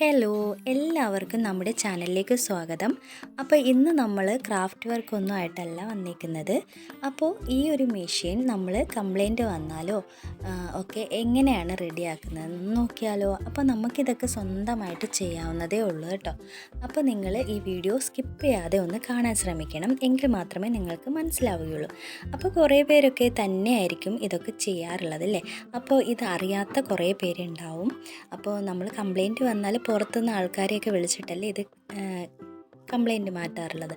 Hello എല്ലാവർക്കും നമ്മുടെ ചാനലിലേക്ക് സ്വാഗതം. അപ്പോൾ ഇന്ന് നമ്മൾ ക്രാഫ്റ്റ് വർക്കൊന്നും ആയിട്ടല്ല വന്നിരിക്കുന്നത് അപ്പോൾ ഈ ഒരു മെഷീൻ നമ്മൾ കംപ്ലൈന്റ് വന്നാലോ ഒക്കെ എങ്ങനെയാണ് റെഡിയാക്കുന്നത് നോക്കിയാലോ. അപ്പോൾ നമുക്കിതൊക്കെ സ്വന്തമായിട്ട് ചെയ്യാവുന്നതേ ഉള്ളൂ കേട്ടോ. അപ്പോൾ നിങ്ങൾ ഈ വീഡിയോ സ്കിപ്പ് ചെയ്യാതെ ഒന്ന് കാണാൻ ശ്രമിക്കണം. എങ്കിൽ മാത്രമേ നിങ്ങൾക്ക് മനസ്സിലാവുകയുള്ളൂ. അപ്പോൾ കുറേ പേരൊക്കെ തന്നെയായിരിക്കും ഇതൊക്കെ ചെയ്യാറുള്ളത് അല്ലേ? അപ്പോൾ ഇത് അറിയാത്ത കുറേ പേരുണ്ടാവും. അപ്പോൾ നമ്മൾ കംപ്ലൈന്റ് വന്നാൽ പുറത്തുനിന്ന് ആൾക്കാരെയൊക്കെ വിളിച്ചിട്ടല്ലേ ഇത് കംപ്ലൈന്റ് മാറ്റാറുള്ളത്.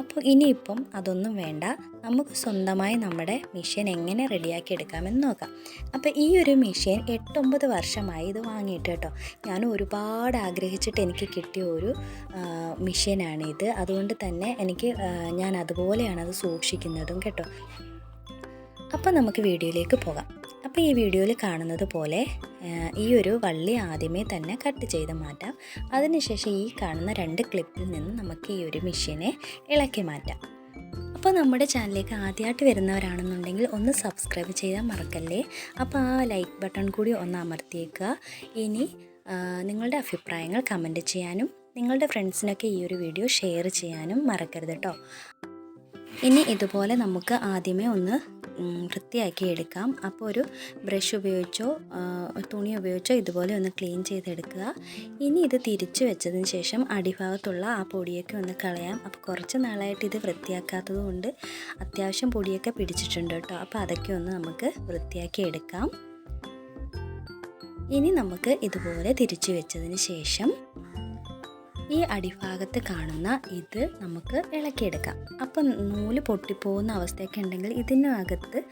അപ്പോൾ ഇനിയിപ്പം അതൊന്നും വേണ്ട. നമുക്ക് സ്വന്തമായി നമ്മുടെ മെഷീൻ എങ്ങനെ റെഡിയാക്കി എടുക്കാമെന്ന് നോക്കാം. അപ്പോൾ ഈ ഒരു മെഷീൻ എട്ടൊമ്പത് വർഷമായി ഇത് വാങ്ങിയിട്ട് കേട്ടോ. ഞാൻ ഒരുപാട് ആഗ്രഹിച്ചിട്ട് എനിക്ക് കിട്ടിയ ഒരു മെഷീനാണിത് അതുകൊണ്ട് തന്നെ എനിക്ക് ഞാൻ അതുപോലെയാണ് അത് സൂക്ഷിക്കുന്നതും കേട്ടോ. അപ്പോൾ നമുക്ക് വീഡിയോയിലേക്ക് പോകാം. അപ്പോൾ ഈ വീഡിയോയിൽ കാണുന്നത് പോലെ ഈ ഒരു വള്ളി ആദ്യമേ തന്നെ കട്ട് ചെയ്ത് മാറ്റാം. അതിനുശേഷം ഈ കാണുന്ന രണ്ട് ക്ലിപ്പിൽ നിന്ന് നമുക്ക് ഈ ഒരു മെഷീനെ ഇളക്കി മാറ്റാം. അപ്പോൾ നമ്മുടെ ചാനലിലേക്ക് ആദ്യമായിട്ട് വരുന്നവരാണെന്നുണ്ടെങ്കിൽ ഒന്ന് സബ്സ്ക്രൈബ് ചെയ്താൽ മറക്കല്ലേ? അപ്പോൾ ആ ലൈക്ക് ബട്ടൺ കൂടി ഒന്ന് അമർത്തിയേക്കുക. ഇനി നിങ്ങളുടെ അഭിപ്രായങ്ങൾ കമന്റ് ചെയ്യാനും നിങ്ങളുടെ ഫ്രണ്ട്സിനൊക്കെ ഈ ഒരു വീഡിയോ ഷെയർ ചെയ്യാനും മറക്കരുത് കേട്ടോ ഇനി ഇതുപോലെ നമുക്ക് ആദ്യമേ ഒന്ന് വൃത്തിയാക്കി എടുക്കാം. അപ്പോൾ ഒരു ബ്രഷ് ഉപയോഗിച്ചോ തുണി ഉപയോഗിച്ചോ ഇതുപോലെ ഒന്ന് ക്ലീൻ ചെയ്തെടുക്കുക. ഇനി ഇത് തിരിച്ചു വെച്ചതിന് ശേഷം അടിഭാഗത്തുള്ള ആ പൊടിയൊക്കെ ഒന്ന് കളയാം. അപ്പോൾ കുറച്ച് നാളായിട്ട് ഇത് വൃത്തിയാക്കാത്തത് കൊണ്ട് അത്യാവശ്യം പൊടിയൊക്കെ പിടിച്ചിട്ടുണ്ട് കേട്ടോ. അപ്പോൾ അതൊക്കെ ഒന്ന് നമുക്ക് വൃത്തിയാക്കി എടുക്കാം. ഇനി നമുക്ക് ഇതുപോലെ തിരിച്ചു വെച്ചതിന് ശേഷം ഈ അടിഭാഗത്ത് കാണുന്ന ഇത് നമുക്ക് ഇളക്കിയെടുക്കാം. അപ്പം നൂൽ പൊട്ടിപ്പോകുന്ന അവസ്ഥയൊക്കെ ഉണ്ടെങ്കിൽ ഇതിനകത്ത്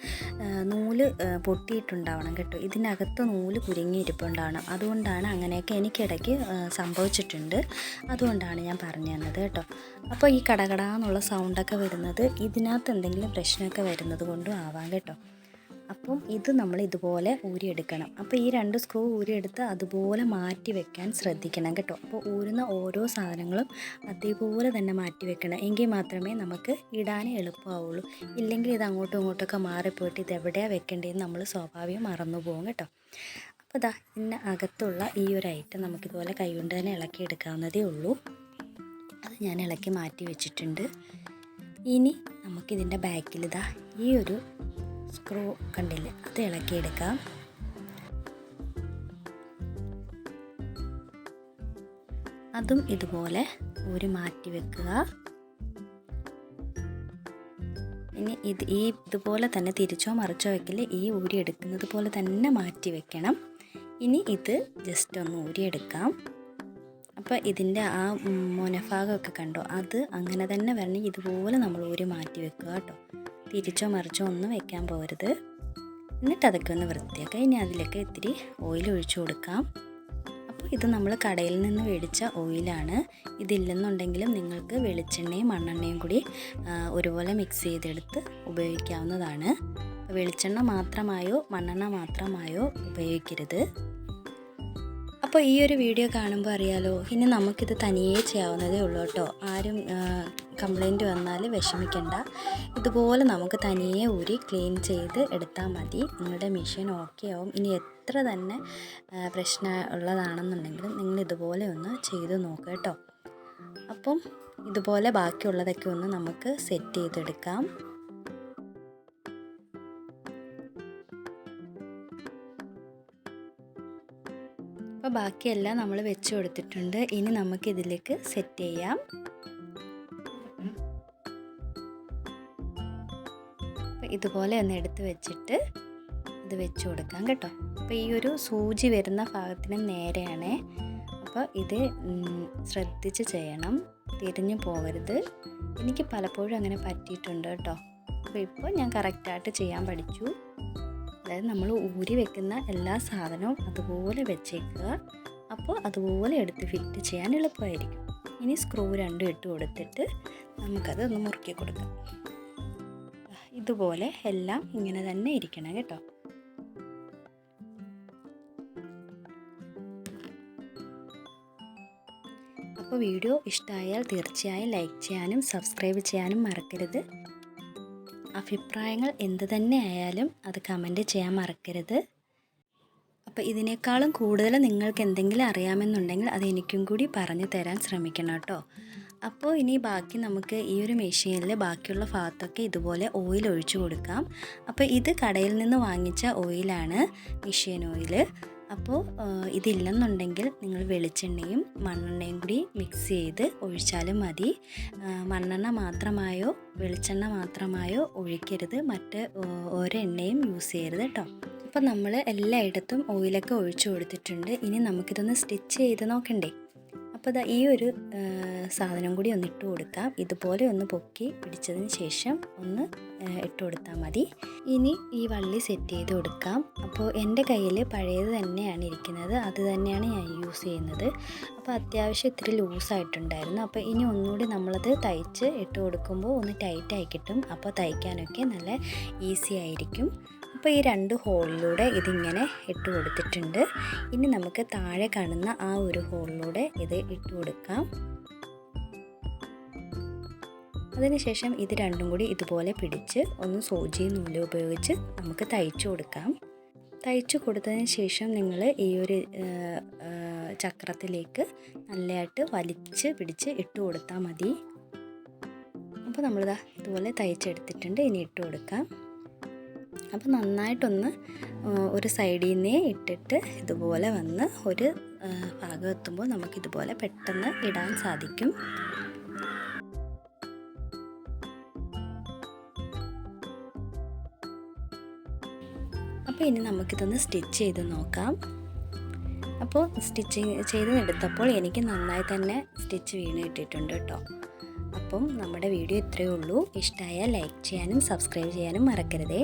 നൂൽ പൊട്ടിയിട്ടുണ്ടാവണം കേട്ടോ. ഇതിനകത്ത് നൂൽ കുരുങ്ങിയിരിപ്പുണ്ടാവണം. അതുകൊണ്ടാണ് അങ്ങനെയൊക്കെ എനിക്കിടയ്ക്ക് സംഭവിച്ചിട്ടുണ്ട്. അതുകൊണ്ടാണ് ഞാൻ പറഞ്ഞു തന്നത് കേട്ടോ. അപ്പോൾ ഈ കടകടാന്നുള്ള സൗണ്ടൊക്കെ വരുന്നത് ഇതിനകത്ത് എന്തെങ്കിലും പ്രശ്നമൊക്കെ വരുന്നത് കൊണ്ടും ആവാം കേട്ടോ. അപ്പം ഇത് നമ്മൾ ഇതുപോലെ ഊരിയെടുക്കണം. അപ്പോൾ ഈ രണ്ട് സ്ക്രൂ ഊരിയെടുത്ത് അതുപോലെ മാറ്റി വെക്കാൻ ശ്രദ്ധിക്കണം കേട്ടോ. അപ്പോൾ ഊരുന്ന ഓരോ സാധനങ്ങളും അതേപോലെ തന്നെ മാറ്റി വെക്കണം. എങ്കിൽ മാത്രമേ നമുക്ക് ഇടാൻ എളുപ്പമാവുള്ളൂ. ഇല്ലെങ്കിൽ ഇത് അങ്ങോട്ടും ഇങ്ങോട്ടൊക്കെ മാറിപ്പോയിട്ട് ഇത് എവിടെയാണ് വെക്കേണ്ടതെന്ന് നമ്മൾ സ്വാഭാവികം മറന്നു പോകും കേട്ടോ. അപ്പോൾ ഇതാ ഇന്ന അകത്തുള്ള ഈ ഒരു ഐറ്റം നമുക്കിതുപോലെ കൈകൊണ്ട് തന്നെ ഇളക്കി എടുക്കാവുന്നതേ ഉള്ളൂ. അത് ഞാൻ ഇളക്കി മാറ്റി വെച്ചിട്ടുണ്ട്. ഇനി നമുക്കിതിന്റെ ബാക്കിൽ ഇതാ ഈ ഒരു സ്ക്രൂ കണ്ടില്ലേ. അത് ഇളക്കിയെടുക്കാം. അതും ഇതുപോലെ ഊരി മാറ്റി വെക്കുക. ഇനി ഇത് ഈ ഇതുപോലെ തന്നെ തിരിച്ചോ മറിച്ചോ വെക്കില്ല ഈ ഊരി എടുക്കുന്നത് പോലെ തന്നെ മാറ്റി വെക്കണം. ഇനി ഇത് ജസ്റ്റ് ഒന്ന് ഊരിയെടുക്കാം. അപ്പോൾ ഇതിന്റെ ആ മുനഭാഗമൊക്കെ കണ്ടോ അത് അങ്ങനെ തന്നെ വരണമെങ്കിൽ ഇതുപോലെ നമ്മൾ ഊരി മാറ്റി വെക്കുക കേട്ടോ. തിരിച്ചോ മറിച്ചോ ഒന്നും വെക്കാൻ പോകരുത്. എന്നിട്ട് അതൊക്കെ ഒന്ന് വൃത്തിയാക്കുക ഇനി അതിലൊക്കെ ഇത്തിരി ഓയിൽ ഒഴിച്ചു കൊടുക്കാം. അപ്പോൾ ഇത് നമ്മൾ കടയിൽ നിന്ന് മേടിച്ച ഓയിലാണ് ഇതില്ലെന്നുണ്ടെങ്കിലും നിങ്ങൾക്ക് വെളിച്ചെണ്ണയും മണ്ണെണ്ണയും കൂടി ഒരുപോലെ മിക്സ് ചെയ്തെടുത്ത് ഉപയോഗിക്കാവുന്നതാണ്. വെളിച്ചെണ്ണ മാത്രമായോ മണ്ണെണ്ണ മാത്രമായോ ഉപയോഗിക്കരുത്. അപ്പോൾ ഈ ഒരു വീഡിയോ കാണുമ്പോൾ അറിയാലോ ഇനി നമുക്കിത് തനിയേ ചെയ്യാവുന്നതേ ഉള്ളൂ കേട്ടോ. ആരും കംപ്ലൈന്റ് വന്നാൽ വിഷമിക്കണ്ട. ഇതുപോലെ നമുക്ക് തനിയെ ഊരി ക്ലീൻ ചെയ്ത് എടുത്താൽ മതി. നിങ്ങളുടെ മെഷീൻ ഓക്കെ ആവും. ഇനി എത്ര തന്നെ പ്രശ്നം ഉള്ളതാണെന്നുണ്ടെങ്കിലും നിങ്ങൾ ഇതുപോലെ ഒന്ന് ചെയ്ത് നോക്കുക കേട്ടോ. അപ്പം ഇതുപോലെ ബാക്കിയുള്ളതൊക്കെ ഒന്ന് നമുക്ക് സെറ്റ് ചെയ്തെടുക്കാം. അപ്പോൾ ബാക്കിയെല്ലാം നമ്മൾ വെച്ച് കൊടുത്തിട്ടുണ്ട്. ഇനി നമുക്കിതിലേക്ക് സെറ്റ് ചെയ്യാം. ഇതുപോലെ ഒന്ന് എടുത്ത് വെച്ചിട്ട് ഇത് വെച്ച് കൊടുക്കാം കേട്ടോ. അപ്പോൾ ഈ ഒരു സൂചി വരുന്ന ഭാഗത്തിന് നേരെയാണ്. അപ്പോൾ ഇത് ശ്രദ്ധിച്ച് ചെയ്യണം. തിരിഞ്ഞു പോകരുത് എനിക്ക് പലപ്പോഴും അങ്ങനെ പറ്റിയിട്ടുണ്ട് കേട്ടോ. അപ്പോൾ ഇപ്പോൾ ഞാൻ കറക്റ്റായിട്ട് ചെയ്യാൻ പഠിച്ചു. അതായത് നമ്മൾ ഊരി വെക്കുന്ന എല്ലാ സാധനവും അതുപോലെ വെച്ചേക്കുക. അപ്പോൾ അതുപോലെ എടുത്ത് ഫിറ്റ് ചെയ്യാൻ എളുപ്പമായിരിക്കും. ഇനി സ്ക്രൂ രണ്ടും ഇട്ട് കൊടുത്തിട്ട് നമുക്കത് ഒന്ന് മുറുക്കി കൊടുക്കാം. ഇതുപോലെ എല്ലാം ഇങ്ങനെ തന്നെ ഇരിക്കണം കേട്ടോ. അപ്പോൾ വീഡിയോ ഇഷ്ടമായാൽ തീർച്ചയായും ലൈക്ക് ചെയ്യാനും സബ്സ്ക്രൈബ് ചെയ്യാനും മറക്കരുത്. അഭിപ്രായങ്ങൾ എന്ത് തന്നെ ആയാലും അത് കമന്റ് ചെയ്യാൻ മറക്കരുത്. അപ്പോൾ ഇതിനേക്കാളും കൂടുതൽ നിങ്ങൾക്ക് എന്തെങ്കിലും അറിയാമെന്നുണ്ടെങ്കിൽ അത് എനിക്കും കൂടി പറഞ്ഞു തരാൻ ശ്രമിക്കണം കേട്ടോ. അപ്പോൾ ഇനി ബാക്കി നമുക്ക് ഈ ഒരു മെഷീനിൽ ബാക്കിയുള്ള ഭാഗത്തൊക്കെ ഇതുപോലെ ഓയിൽ ഒഴിച്ചു കൊടുക്കാം. അപ്പോൾ ഇത് കടയിൽ നിന്ന് വാങ്ങിച്ച ഓയിലാണ് മെഷീൻ ഓയിൽ അപ്പോൾ ഇതില്ലെന്നുണ്ടെങ്കിൽ നിങ്ങൾ വെളിച്ചെണ്ണയും മണ്ണെണ്ണയും കൂടി മിക്സ് ചെയ്ത് ഒഴിച്ചാലും മതി. മണ്ണെണ്ണ മാത്രമായോ വെളിച്ചെണ്ണ മാത്രമായോ ഒഴിക്കരുത്. മറ്റ് ഓരോ എണ്ണയും യൂസ് ചെയ്യരുത് കേട്ടോ അപ്പോൾ നമ്മൾ എല്ലായിടത്തും ഓയിലൊക്കെ ഒഴിച്ചു കൊടുത്തിട്ടുണ്ട്. ഇനി നമുക്കിതൊന്ന് സ്റ്റിച്ച് ചെയ്ത് നോക്കണ്ടേ? അപ്പോൾ ഈ ഒരു സാധനം കൂടി ഒന്ന് ഇട്ട് കൊടുക്കാം. ഇതുപോലെ ഒന്ന് പൊക്കി പിടിച്ചതിന് ശേഷം ഒന്ന് ഇട്ട് കൊടുത്താൽ മതി. ഇനി ഈ വള്ളി സെറ്റ് ചെയ്ത് കൊടുക്കാം. അപ്പോൾ എന്റെ കയ്യിൽ പഴയത് തന്നെയാണ് ഇരിക്കുന്നത്. അത് തന്നെയാണ് ഞാൻ യൂസ് ചെയ്യുന്നത്. അപ്പോൾ അത്യാവശ്യം ഇത്തിരി ലൂസായിട്ടുണ്ടായിരുന്നു അപ്പോൾ ഇനി ഒന്നുകൂടി നമ്മളത് തയ്ച്ച് ഇട്ട് കൊടുക്കുമ്പോൾ ഒന്ന് ടൈറ്റായി കിട്ടും. അപ്പോൾ തയ്ക്കാനൊക്കെ നല്ല ഈസി ആയിരിക്കും. അപ്പോൾ ഈ രണ്ട് ഹോളിലൂടെ ഇതിങ്ങനെ ഇട്ട് കൊടുത്തിട്ടുണ്ട്. ഇനി നമുക്ക് താഴെ കാണുന്ന ആ ഒരു ഹോളിലൂടെ ഇത് ഇട്ട് കൊടുക്കാം. അതിനുശേഷം ഇത് രണ്ടും കൂടി ഇതുപോലെ പിടിച്ച് ഒന്ന് സൂചി നൂൽ ഉപയോഗിച്ച് നമുക്ക് തയ്ച്ചു കൊടുക്കാം. തയ്ച്ചു കൊടുത്തതിന് ശേഷം നിങ്ങൾ ഈ ഒരു ചക്രത്തിലേക്ക് നല്ലതായിട്ട് വലിച്ച് പിടിച്ച് ഇട്ട് കൊടുത്താൽ മതി. അപ്പോൾ നമ്മളിതാ ഇതുപോലെ തയ്ച്ചെടുത്തിട്ടുണ്ട്. ഇനി ഇട്ട് കൊടുക്കാം. അപ്പോൾ നന്നായിട്ടൊന്ന് ഒരു സൈഡിൽ നിന്നേ ഇട്ടിട്ട് ഇതുപോലെ വന്ന് ഒരു പാകം എത്തുമ്പോൾ നമുക്കിതുപോലെ പെട്ടെന്ന് ഇടാൻ സാധിക്കും. അപ്പോൾ ഇനി നമുക്കിതൊന്ന് സ്റ്റിച്ച് ചെയ്ത് നോക്കാം. അപ്പോൾ സ്റ്റിച്ചിങ് ചെയ്ത് എടുത്തപ്പോൾ എനിക്ക് നന്നായി തന്നെ സ്റ്റിച്ച് വീണ് കിട്ടിയിട്ടുണ്ട് കേട്ടോ. അപ്പം നമ്മുടെ വീഡിയോ ഇത്രയേ ഉള്ളൂ. ഇഷ്ടമായാൽ ലൈക്ക് ചെയ്യാനും സബ്സ്ക്രൈബ് ചെയ്യാനും മറക്കരുതേ.